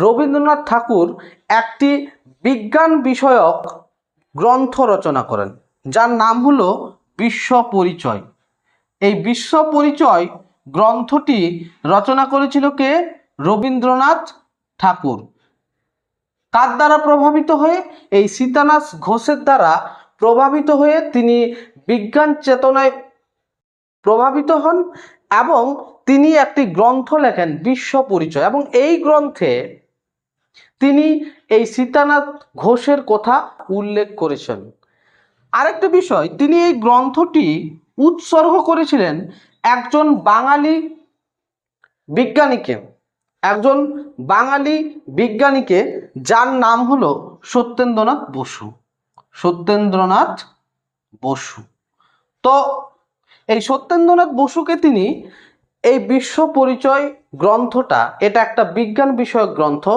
রবীন্দ্রনাথ ঠাকুর একটি বিজ্ঞান বিষয়ক গ্রন্থ রচনা করেন, যার নাম হলো বিশ্ব পরিচয়। এই বিশ্ব পরিচয় গ্রন্থটি রচনা করেছিল কে? রবীন্দ্রনাথ ঠাকুর। কার দ্বারা প্রভাবিত হয়ে? এই সীতানাথ ঘোষের দ্বারা প্রভাবিত হয়ে তিনি বিজ্ঞান চেতনায় প্রভাবিত হন এবং তিনি একটি গ্রন্থ লেখেন, বিশ্ব পরিচয়। এবং এই গ্রন্থে তিনি এই সীতানাথ ঘোষের কথা উল্লেখ করেছেন। আরেকটা বিষয়, তিনি এই গ্রন্থটি উৎসর্গ করেছিলেন একজন বাঙালি বিজ্ঞানীকে। একজন বাঙালি বিজ্ঞানীকে যার নাম হলো সত্যেন্দ্রনাথ বসু। সত্যেন্দ্রনাথ বসু। তো এই সত্যেন্দ্রনাথ বসুকে তিনি এই বিশ্ব পরিচয় গ্রন্থটা, এটা একটা বিজ্ঞান বিষয়ক গ্রন্থ